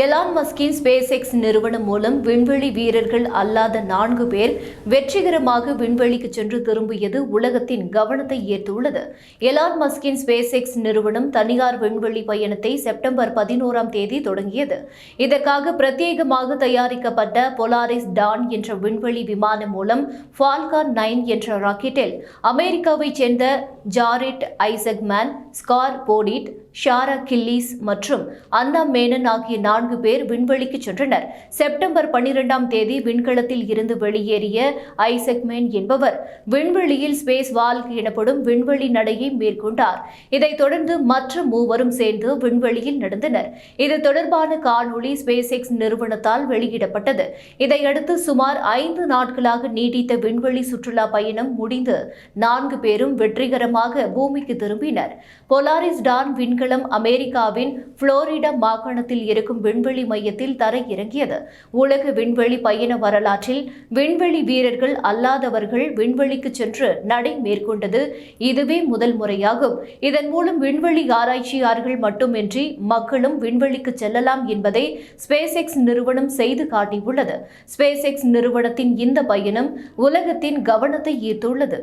Elon மஸ்கின் space X நிறுவனம் மூலம் விண்வெளி வீரர்கள் அல்லாத நான்கு பேர் வெற்றிகரமாக விண்வெளிக்கு சென்று திரும்பியது உலகத்தின் கவனத்தை ஈர்த்துள்ளது. எலான் மஸ்கின் ஸ்பேஸ் எக்ஸ் நிறுவனம் தனியார் விண்வெளி பயணத்தை செப்டம்பர் பதினோராம் தேதி தொடங்கியது. இதற்காக பிரத்யேகமாக தயாரிக்கப்பட்ட பொலாரிஸ் டான் என்ற விண்வெளி விமானம் மூலம் ஃபால்கான் நைன் என்ற ராக்கெட்டில் அமெரிக்காவைச் சேர்ந்த Jared Isaacman Scott Poteet Sarah Gillis மற்றும் அன்னா மேனன் ஆகிய நான்கு நான்கு பேர் விண்வெளிக்கு சென்றனர். செப்டம்பர் பன்னிரெண்டாம் தேதி விண்கலத்தில் இருந்து வெளியேறிய ஐசக்மேன் என்பவர் விண்வெளியில் ஸ்பேஸ் வால்க் எனப்படும் விண்வெளி நடையை மேற்கொண்டார். இதைத் தொடர்ந்து மற்ற மூவரும் சேர்ந்து விண்வெளியில் நடந்தனர். இது தொடர்பான காணொளி ஸ்பேஸ் எக்ஸ் நிறுவனத்தால் வெளியிடப்பட்டது. இதையடுத்து சுமார் ஐந்து நாட்களாக நீடித்த விண்வெளி சுற்றுலா பயணம் முடிந்து நான்கு பேரும் வெற்றிகரமாக பூமிக்கு திரும்பினர். பொலாரிஸ் டான் விண்கலம் அமெரிக்காவின் புளோரிடா மாகாணத்தில் இருக்கும் விண்வெளி மையத்தில் தரையிறங்கியது. உலக விண்வெளி பயண வரலாற்றில் விண்வெளி வீரர்கள் அல்லாதவர்கள் விண்வெளிக்கு சென்று நடை மேற்கொண்டது இதுவே முதல் முறையாகும். இதன் மூலம் விண்வெளி ஆராய்ச்சியாளர்கள் மட்டுமின்றி மக்களும் விண்வெளிக்கு செல்லலாம் என்பதை ஸ்பேஸ் எக்ஸ் நிறுவனம் செய்து காட்டியுள்ளது. ஸ்பேஸ் எக்ஸ் நிறுவனத்தின் இந்த பயணம் உலகத்தின் கவனத்தை ஈர்த்துள்ளது.